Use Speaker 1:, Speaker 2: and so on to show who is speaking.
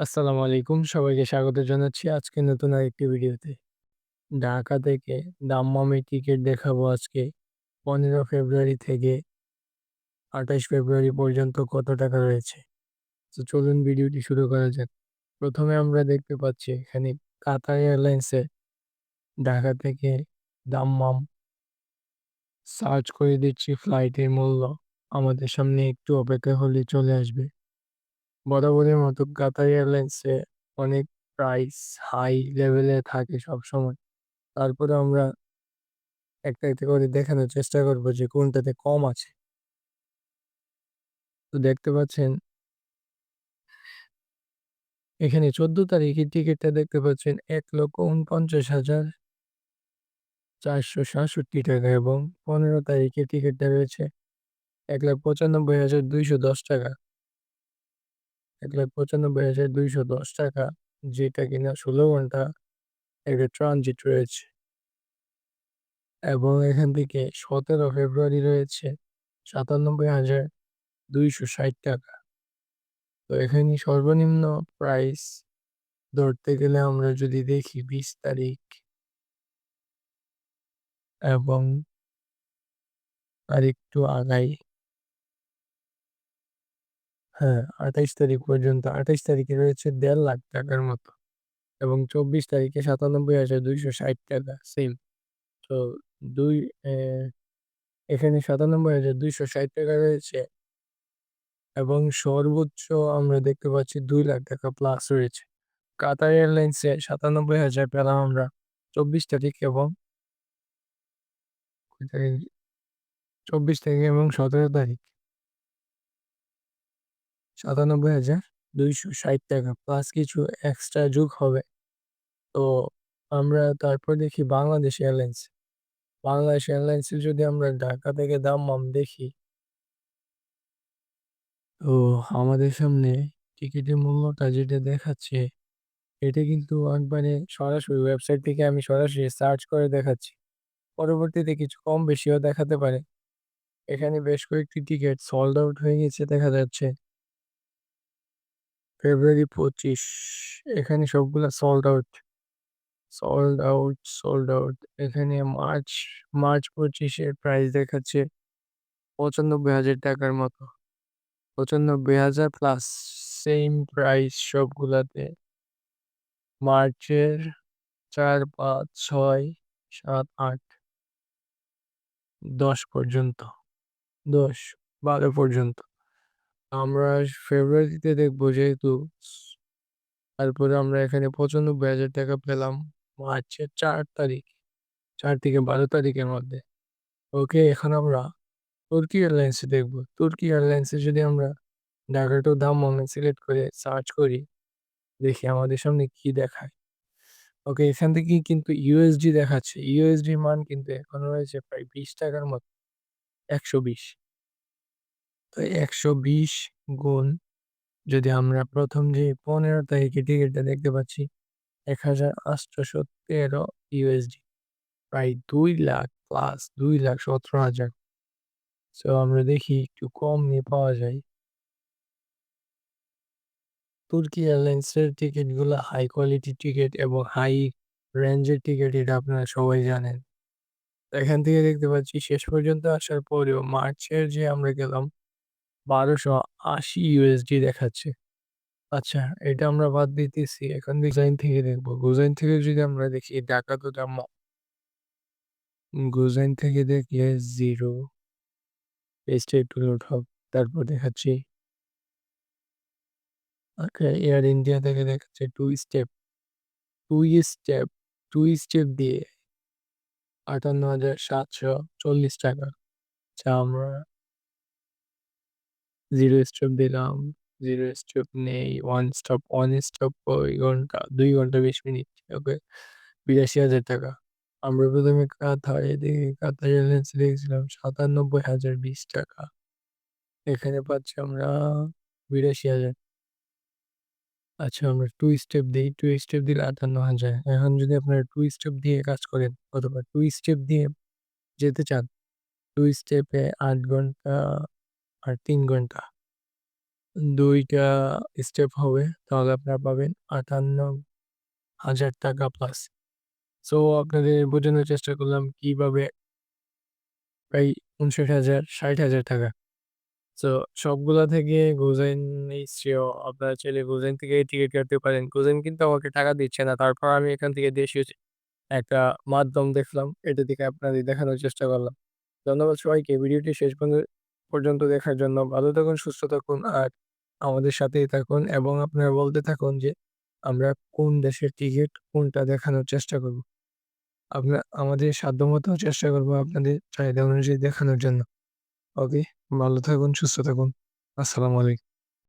Speaker 1: আসসালামু আলাইকুম। সবাইকে স্বাগত জানাচ্ছি আজকে নতুন আরেকটি ভিডিওতে। ঢাকা থেকে দাম্মামে টিকিট দেখাবো আজকে ১৫ ফেব্রুয়ারি থেকে ২৮ ফেব্রুয়ারি পর্যন্ত কত টাকা রয়েছে। তো চলুন ভিডিওটি শুরু করা যাক। প্রথমে আমরা দেখতে পাচ্ছি এখানে কাতার এয়ারলাইন্সে ঢাকা থেকে দাম্মাম সার্চ করে দিচ্ছি ফ্লাইটের মূল্য। আমাদের সামনে একটু অপেক্ষা হলে চলে আসবে। বরাবরের মতো কাতার এয়ারলাইন্সে অনেক প্রাইস হাই লেভেলে থাকে সবসময়। তারপরে আমরা একটা, একটা করে দেখানোর চেষ্টা করব যে কোনটাতে কম আছে। তো দেখতে পাচ্ছেন এখানে ১৪ তারিখের টিকিটটা দেখতে পাচ্ছেন ৳১,৪৬,৪৬৭ এবং ১৫ তারিখের টিকিটটা রয়েছে ৳১,৯৫,২১০ ৳১,৯৫,২১০ যেটা কিনা ১৬ ঘণ্টা একটা ট্রানজিট রয়েছে। এবং এখান থেকে ১৭ ফেব্রুয়ারি রয়েছে ৳৯৭,২৬০ তো এখানে সর্বনিম্ন প্রাইস ধরতে গেলে আমরা যদি দেখি ২০ তারিখ এবং আরেকটু আগাই হ্যাঁ, ২৮ তারিখ পর্যন্ত ২৮ তারিখে রয়েছে দেড় লাখ টাকার মতো এবং ২৪ তারিখে ৳৯৭,২৬০ সেম। তো দুই এ এখানে ৳৯৭,২৬০ রয়েছে এবং সর্বোচ্চ আমরা দেখতে পাচ্ছি দুই লাখ টাকা প্লাস রয়েছে। কাতার এয়ারলাইন্সে ৯৭,০০০ পেলাম আমরা ২৪ তারিখ এবং ২৪ তারিখ এবং ১৭ তারিখ। ৳৯৭,২৬০ প্লাস কিছু এক্সট্রা যোগ হবে। তো আমরা তারপর দেখি বাংলাদেশ এয়ারলাইন্স। বাংলাদেশ এয়ারলাইন্সে যদি আমরা ঢাকা থেকে দাম্মাম দেখি তো আমাদের সামনে টিকিটের মূল্যটা যেটা দেখাচ্ছে এটা কিন্তু একবারে সরাসরি ওয়েবসাইট থেকে আমি সরাসরি সার্চ করে দেখাচ্ছি। পরবর্তীতে কিছু কম বেশিও দেখাতে পারে। এখানে বেশ কয়েকটি টিকিট সোল্ড আউট হয়ে গেছে দেখা যাচ্ছে। ফেব্রুয়ারি ২৫ এখানে সবগুলা sold out. Sold out, sold out. এখানে মার্চ, মার্চ ২৫ এর প্রাইস দেখাচ্ছে ৳৯৫,০০০ টাকার মতো। ৯৫,০০০ প্লাস সেম প্রাইস সবগুলাতে। মার্চের ৪, ৫, ৬, ৭, ৮, ১০ পর্যন্ত। দশ বারো পর্যন্ত। আমরা ফেব্রুয়ারিতে দেখব যেহেতু তারপরে আমরা এখানে ৳৯৫,০০০ পেলাম মার্চের চার তারিখ। চার থেকে ১২ তারিখের মধ্যে। ওকে এখন আমরা তুর্কি এয়ারলাইন্সে দেখব। তুর্কি এয়ারলাইন্সে যদি আমরা ঢাকা টু দাম্মামে সিলেক্ট করে সার্চ করি, দেখি আমাদের সামনে কি দেখায়। ওকে এখান থেকে কিন্তু ইউএসডি দেখাচ্ছে। ইউএসডি মান কিন্তু এখন রয়েছে প্রায় বিশ টাকার মতো। ১২০ তো ১২০ গুণ যদি আমরা প্রথম যে ১৫ তারিখে টিকিটটা দেখতে পাচ্ছি ৳১,৮১৩ ইউএসডি প্রায় ২,০০,০০০ প্লাস ২,১৭,০০০। সো আমরা দেখি একটু কম নিয়ে পাওয়া যায়। তুর্কি এয়ারলাইন্সের টিকিটগুলা হাই কোয়ালিটি টিকিট এবং হাই রেঞ্জের টিকিট এটা আপনারা সবাই জানেন। এখান থেকে দেখতে পাচ্ছি শেষ পর্যন্ত আসার পরেও মার্চের যে আমরা গেলাম ৳১২৮০ ইউএসডি দেখাচ্ছে। আচ্ছা এটা আমরা বাদ দিতেছি। এখন গুজাইন থেকে দেখব। গুজাইন থেকে যদি আমরা দেখি ঢাকা টু দাম গুজাইন থেকে দেখলে 0 পেজটা একটু লোড হোক। তারপর দেখাচ্ছি। ওকে এয়ার ইন্ডিয়া থেকে দেখাচ্ছে 2 স্টেপ। 2 স্টেপ, 2 স্টেপ দিয়ে ৳৫৮,৭৪০ আচ্ছা আমরা 0 স্টেপ দিলাম। জিরো স্টেপ নেই। ওয়ান স্টপ, ওয়ান স্টপ কয় ঘণ্টা? ২ ঘণ্টা ২০ মিনিট। ওকে ৳৮২,০০০ আমরা প্রথমে কাতারে দেখি কাতার এয়ারলাইন্সে দেখেছিলাম ৳৯৭,০২০ এখানে পাচ্ছি আমরা ৮২,০০০ আচ্ছা আমরা টু স্টেপ দেই। টু স্টেপ দিলে ৫৮,০০০ এখন যদি আপনারা টু স্টেপ দিয়ে কাজ করেন অথবা 2 স্টেপ দিয়ে যেতে চান, টু স্টেপে ৮ ঘণ্টা আর তিন ঘণ্টা। দুইটা স্টেপ হবে তাহলে আপনারা পাবেন ৫৮,০০০ টাকা প্লাস। সো আপনাদের বোঝানোর চেষ্টা করলাম কীভাবে প্রায় ৫৯,০০০, ৬০,০০০ টাকা। সো সবগুলা থেকে গোজেন শ্রেয়। আপনারা চাইলে গোজেন থেকে টিকিট কাটতে পারেন। গোজেন কিন্তু আমাকে টাকা দিচ্ছে না। তারপর আমি এখান থেকে দেশীয় একটা মাধ্যম দেখলাম। এটা থেকে আপনাদের দেখানোর চেষ্টা করলাম। ধন্যবাদ সবাইকে ভিডিওটি শেষ পর্য পর্যন্ত দেখার জন্য। ভালো থাকুন, সুস্থ থাকুন আর আমাদের সাথেই থাকুন এবং আপনারা বলতে থাকুন যে আমরা কোন দেশের টিকিট কোনটা দেখানোর চেষ্টা করব। আপনার আমাদের সাধ্যমতো চেষ্টা করব আপনাদের চাহিদা অনুযায়ী দেখানোর জন্য। ওকে, ভালো থাকুন, সুস্থ থাকুন। আসসালামু আলাইকুম।